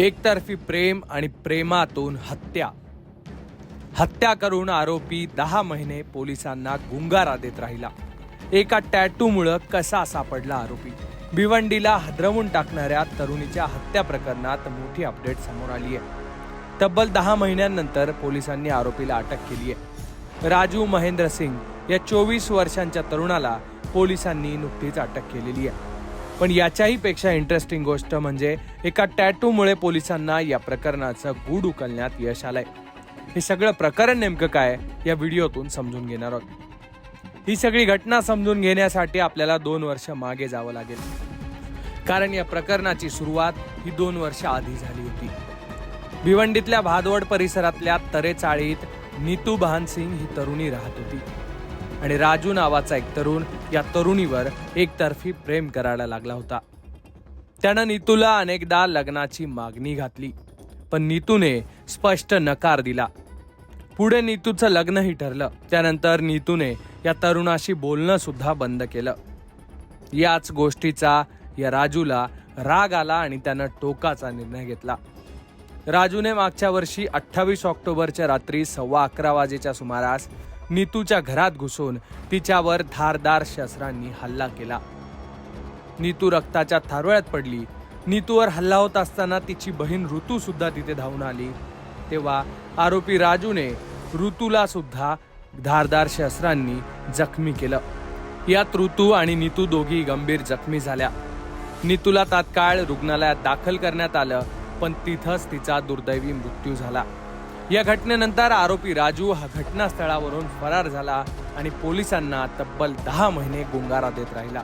एकतर्फी प्रेम आणि प्रेमातून हत्या. हत्या करून आरोपी दहा महिने पोलिसांना गुंगारा देत राहिला. एका टॅटूमुळं कसा सापडला आरोपी? भिवंडीला हादरवून टाकणाऱ्या तरुणीच्या हत्या प्रकरणात मोठी अपडेट समोर आली आहे तब्बल दहा महिन्यांनंतर पोलिसांनी आरोपीला अटक केली आहे राजू महेंद्र सिंग या चोवीस वर्षांच्या तरुणाला पोलिसांनी नुकतीच अटक केलेली आहे पण याच्याही पेक्षा इंटरेस्टिंग गोष्ट म्हणजे एका टॅटूमुळे पोलिसांना या प्रकरणाचं गूढ उकलण्यात यश आलंय. हे सगळं प्रकरण नेमकं काय या व्हिडिओतून समजून घेणार आहोत. ही सगळी घटना समजून घेण्यासाठी आपल्याला दोन वर्ष मागे जावं लागेल. कारण या प्रकरणाची सुरुवात ही दोन वर्ष आधी झाली होती. भिवंडीतल्या भादवड परिसरातल्या तरेचाळीत नीतू भानसिंग ही तरुणी राहत होती. आणि राजू नावाचा एक तरुण या तरुणीवर एकतर्फी प्रेम करायला लागला होता. त्यानं नीतूला अनेकदा लग्नाची मागणी घातली पण नीतूने स्पष्ट नकार दिला. पुढे नीतूचं लग्नही ठरलं त्यानंतर नीतूने या तरुणाशी बोलणं सुद्धा बंद केलं. याच गोष्टीचा या राजूला राग आला आणि त्यानं टोकाचा निर्णय घेतला. राजूने मागच्या वर्षी अठ्ठावीस ऑक्टोबरच्या रात्री सव्वा अकरा वाजेच्या सुमारास नीतूच्या घरात घुसून तिच्यावर धारदार शस्त्रांनी हल्ला केला. नीतू रक्ताच्या थारोळ्यात पडली. नीतूवर हल्ला होत असताना तिची बहीण ऋतू सुद्धा तिथे धावून आली. तेव्हा आरोपी राजूने ऋतूला सुद्धा धारदार शस्त्रांनी जखमी केलं. यात ऋतू आणि नीतू दोघी गंभीर जखमी झाल्या. नीतूला तात्काळ रुग्णालयात दाखल करण्यात आलं पण तिथंच तिचा दुर्दैवी मृत्यू झाला. या घटनेनंतर आरोपी राजू हा घटनास्थळावरून फरार झाला आणि पोलिसांना तब्बल दहा महिने गुंगारा देत राहिला.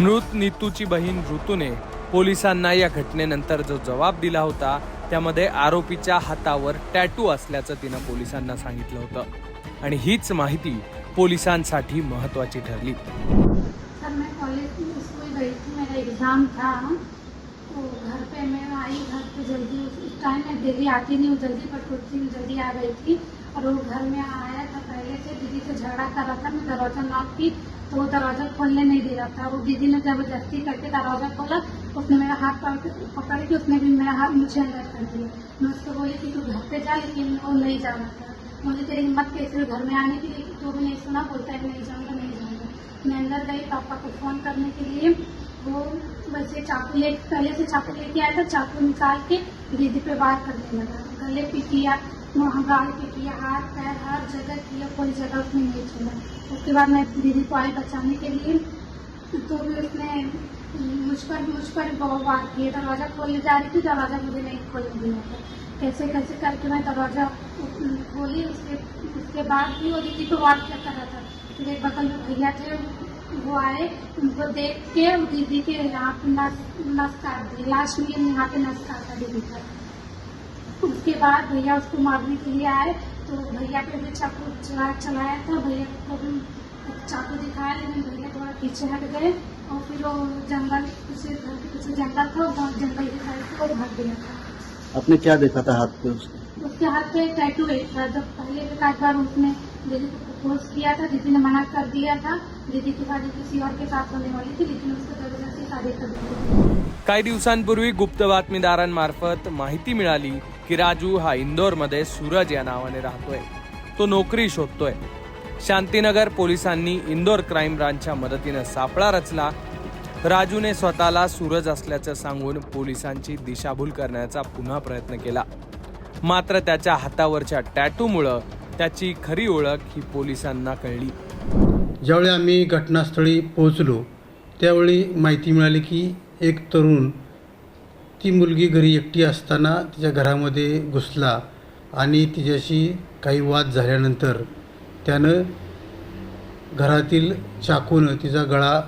मृत नीतूची बहीण ऋतूने पोलिसांना या घटनेनंतर जो जबाब दिला होता त्यामध्ये आरोपीच्या हातावर टॅटू असल्याचं तिनं पोलिसांना सांगितलं होतं. आणि हीच माहिती पोलिसांसाठी महत्वाची ठरली. सर मैं कॉलेज स्कूल गई थी मेरा एग्ज़ाम था टाइम मैं डेली आती नहीं हूँ, जल्दी पर कुछ दिन जल्दी आ गई थी और वो घर में आया था, पहले से दीदी से झगड़ा कर रहा था, मैं दरवाज़ा नॉक की तो वो दरवाज़ा खोलने नहीं दे रहा था। वो दीदी ने ज़बरदस्ती करके दरवाज़ा खोला, उसने मेरा हाथ पकड़ के उसने भी मेरा हाथ मुझे अंदर कर दिया। मैं उसको बोली कि तू घर पे जा, लेकिन वो नहीं जा रहा था। मुझे तेरी हिम्मत कैसे घर में आने की? लेकिन तो भी नहीं सुना, बोलता है नहीं जाऊँगा नहीं जाऊँगा। मैं अंदर गई पापा को फ़ोन करने के लिए वो वैसे चाकू ले पहले से चाकू लेके आया था, चाकू निकाल के दीदी पे वार करने लगा। गले पे किया गाल पे किया, हाथ, पैर, हर जगह किया, कोई जगह उसने नहीं छुआ उसके बाद मैं दीदी को आई बचाने के लिए तो भी उसने मुझ पर मुझ पर बहुत वार किया दरवाज़ा खोलने जा रही थी, दरवाज़ा मुझे नहीं खोलने दिया था। कैसे कैसे करके मैं दरवाज़ा खोली, उसके उसके बाद भी वो दीदी को वार किया कर रहा था। एक बगल में भैया थे वो आए उनको देख के दीदी के यहाँ पे नस काट दी लास्ट में यहाँ पे नस काटा दीदी का। उसके बाद भैया उसको मारने के लिए आए तो भैया पे भी चाकू चला चलाया था। भैया को भी चाकू दिखाया लेकिन भैया थोड़ा पीछे हट गए और फिर वो जंगल पीछे घर के पीछे जंगल था वो जंगल की साइड से वो भाग गया था। आपने क्या देखा था हाथ पे उसके? उसके हाथ पे टैटू था जब पहले एक आध बार उसने दीदी को प्रपोज किया था दीदी ने मना कर दिया था। दीदी की शादी किसी और के साथ होने वाली थी लेकिन उसको जबरदस्ती शादी कर दी काही दिवसांपूर्वी गुप्त बातमीदारांमार्फत माहिती मिळाली की राजू हा इंदोरमध्ये सूरज या नावाने राहतोय. तो नोकरी शोधतोय. शांतीनगर पोलिसांनी इंदोर क्राईम ब्रांचच्या मदतीनं सापळा रचला. राजूने स्वतःला सूरज असल्याचं सांगून पोलिसांची दिशाभूल करण्याचा पुन्हा प्रयत्न केला. मात्र त्याच्या हातावरच्या टॅटूमुळं त्याची खरी ओळख ही पोलिसांना कळली. ज्यावेळी आम्ही घटनास्थळी पोहोचलो त्यावेळी माहिती मिळाली की एक तरुण ती मुलगी घरी एकटी असताना तिच्या घरामध्ये घुसला आणि तिच्याशी काही वाद झाल्यानंतर त्यानं घरातील चाकूनं तिचा गळा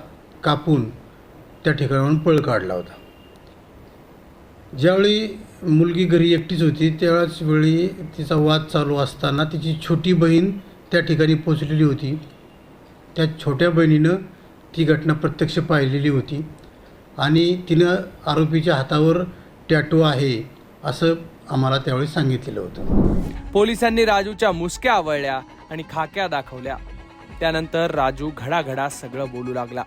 कापून त्या ठिकाणाहून पळ काढला होता. ज्यावेळी मुलगी घरी एकटीच होती त्यावेळेस वेळी तिचा वाद चालू असताना तिची छोटी बहीण त्या ठिकाणी पोचलेली होती. त्या छोट्या बहिणीनं ती घटना प्रत्यक्ष पाहिलेली होती. आणि तिनं आरोपीच्या हातावर टॅटू आहे असं आम्हाला त्यावेळी सांगितलेलं होतं. पोलिसांनी राजूच्या मुसक्या आवळल्या आणि खाक्या दाखवल्या. त्यानंतर राजू घडाघडा सगळं बोलू लागला.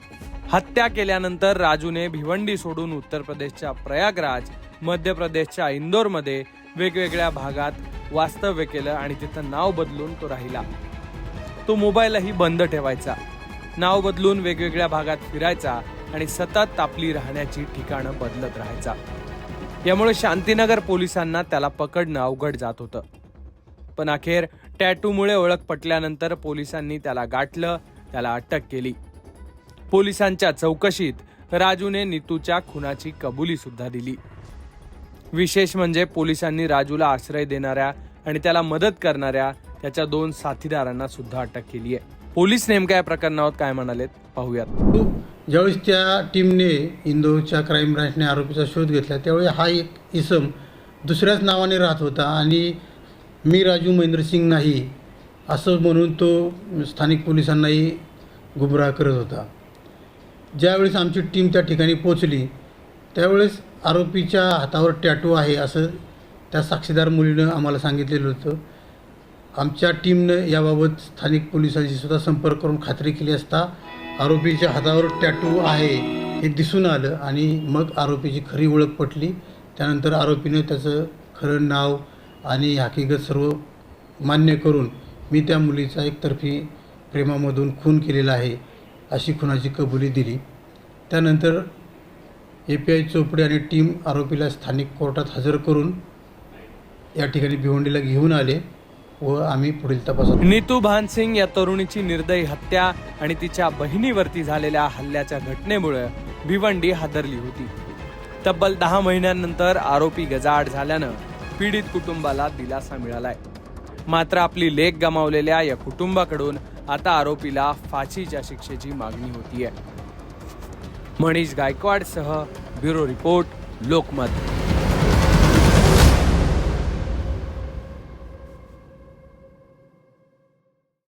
हत्या केल्यानंतर राजूने भिवंडी सोडून उत्तर प्रदेशच्या प्रयागराज मध्य प्रदेशच्या इंदोरमध्ये वेगवेगळ्या भागात वास्तव्य केलं आणि तिथं नाव बदलून तो राहिला. तो मोबाईलही बंद ठेवायचा. नाव बदलून वेगवेगळ्या भागात फिरायचा आणि सतत तापली राहण्याची ठिकाणं बदलत राहायचा. यामुळे शांतीनगर पोलिसांना त्याला पकडणं अवघड जात होतं. पण अखेर टॅटूमुळे ओळख पटल्यानंतर पोलिसांनी त्याला गाठलं त्याला अटक केली. पोलिसांच्या चौकशीत राजूने नीतूच्या खुनाची कबुली सुद्धा दिली. विशेष म्हणजे पोलिसांनी राजूला आश्रय देणाऱ्या आणि त्याला मदत करणाऱ्या त्याच्या दोन साथीदारांना सुद्धा अटक केली आहे. पोलीस नेमक्या या प्रकरणावर काय म्हणालेत पाहूयात. ज्यावेळेस त्या टीमने इंदोरच्या क्राईम ब्रांचने आरोपीचा शोध घेतला त्यावेळी हा एक इसम दुसऱ्याच नावाने राहत होता आणि मी राजू महेंद्रसिंग नाही असं म्हणून तो स्थानिक पोलिसांनाही गुमराह करत होता. ज्यावेळेस आमची टीम त्या ठिकाणी पोचली त्यावेळेस आरोपीच्या हातावर टॅटू आहे असं त्या साक्षीदार मुलीनं आम्हाला सांगितलेलं होतं. आमच्या टीमनं याबाबत स्थानिक पोलिसांशी सुद्धा संपर्क करून खात्री केली असता आरोपीच्या हातावर टॅटू आहे हे दिसून आलं आणि मग आरोपीची खरी ओळख पटली. त्यानंतर आरोपीनं त्याचं खरं नाव आणि हकीकत सर्व मान्य करून मी त्या मुलीचा एकतर्फी प्रेमामधून खून केलेला आहे अशी खुनाची कबुली दिली. त्यानंतर ए पी आय चोपडे आणि टीम आरोपीला स्थानिक कोर्टात हजर करून या ठिकाणी भिवंडीला घेऊन आले व आम्ही पुढील तपासात नीतू भानसिंग या तरुणीची निर्दयी हत्या आणि तिच्या बहिणीवरती झालेल्या हल्ल्याच्या घटनेमुळे भिवंडी हादरली होती. तब्बल दहा महिन्यांनंतर आरोपी गजाआड झाल्यानं पीडित कुटुंबाला दिलासा मिळालाय. मात्र आपली लेख गमावलेल्या या कुटुंबाकडून आता आरोपीला फाशीच्या शिक्षेची मागणी होतीये. मनीष गायकवाडसह ब्युरो रिपोर्ट लोकमत.